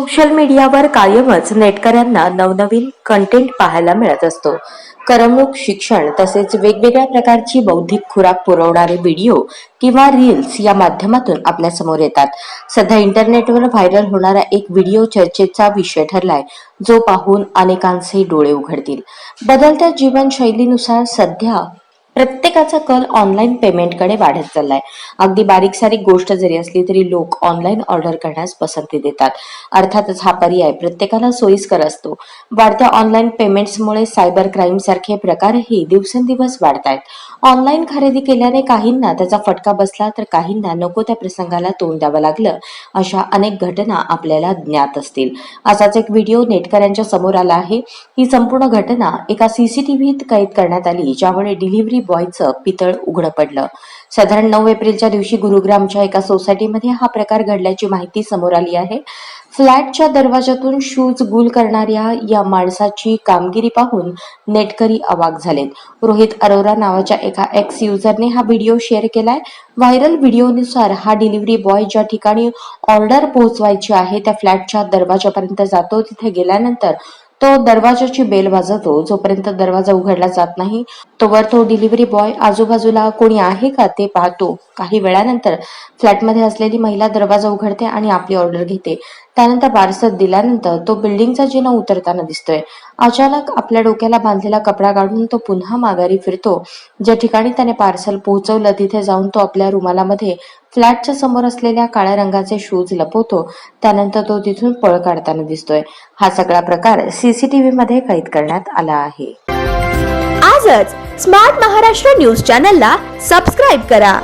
Social मीडियावर कायमच नेटकऱ्यांना नवनवीन कंटेंट पाहायला मिळत असतो. करमणूक शिक्षण तसेच वेगवेगळ्या प्रकारची बौद्धिक खुराक पुरवणारे व्हिडिओ किंवा रील्स या माध्यमातून आपल्यासमोर येतात. सध्या इंटरनेटवर व्हायरल होणारा एक व्हिडिओ चर्चेचा विषय ठरलाय जो पाहून अनेकांचे डोळे उघडतील. बदलत्या जीवनशैलीनुसार सध्या प्रत्येकाचा कल ऑनलाईन पेमेंटकडे वाढत चाललाय. अगदी बारीक सारीक गोष्ट जरी असली तरी लोक ऑनलाईन ऑर्डर करण्यास पसंती देतात. अर्थातच हा पर्याय प्रत्येकाला सोयीस्कर असतो. वाढत्या ऑनलाईन पेमेंट्समुळे सायबर क्राईम सारखे प्रकारही दिवसेंदिवस वाढत आहेत ऑनलाईन खरेदी केल्याने काहींना त्याचा फटका बसला तर काहींना नको त्या प्रसंगाला तोंड द्यावं लागलं अशा अनेक घटना आपल्याला ज्ञात असतील. असाच एक व्हिडिओ नेटकऱ्यांच्या समोर आला आहे. ही संपूर्ण घटना एका सीसीटीव्हीत कैद करण्यात आली ज्यामुळे डिलिव्हरी डिव्हिव्हरी बॉयचं पितळ उघडं पडलं. साधारण नऊ एप्रिलच्या दिवशी गुरुग्रामच्या एका सोसायटीमध्ये हा प्रकार घडल्याची माहिती समोर आली आहे. फ्लॅटच्या दरवाजातून शूज गुल करणाऱ्या या माणसाची कामगिरी पाहून नेटकरी अवाक झालेत. रोहित अरोरा नावाच्या एका एक्स युजरने हा व्हिडिओ शेअर केलाय. व्हायरल व्हिडिओनुसार हा डिलिव्हरी बॉय ज्या ठिकाणी ऑर्डर पोहोचवायची आहे त्या फ्लॅटच्या दरवाजापर्यंत जातो तिथे गेल्यानंतर तो दरवाजाची बेल वाजवतो. जोपर्यंत दरवाजा उघडला जात नाही तोवर तो डिलिव्हरी बॉय आजूबाजूला कोणी आहे का ते पाहतो. काही वेळानंतर फ्लॅटमध्ये असलेली महिला दरवाजा उघडते आणि आपली ऑर्डर घेते. त्यानंतर पार्सल दिल्यानंतर तो बिल्डिंगचा जिना उतरताना दिसतोय. अचानक आपल्या डोक्याला बांधलेला कपडा काढून तो पुन्हा माघारी फिरतो. ज्या ठिकाणी त्याने पार्सल पोहोचवलं तिथे जाऊन तो आपल्या रुमालामध्ये फ्लॅटच्या समोर असलेल्या काळ्या रंगाचे शूज लपवतो. त्यानंतर तो तिथून पळ काढताना दिसतोय. हा सगळा प्रकार सीसीटीव्ही मध्ये कैद करण्यात आला आहे. आजच स्मार्ट महाराष्ट्र न्यूज चॅनलला सबस्क्राईब करा.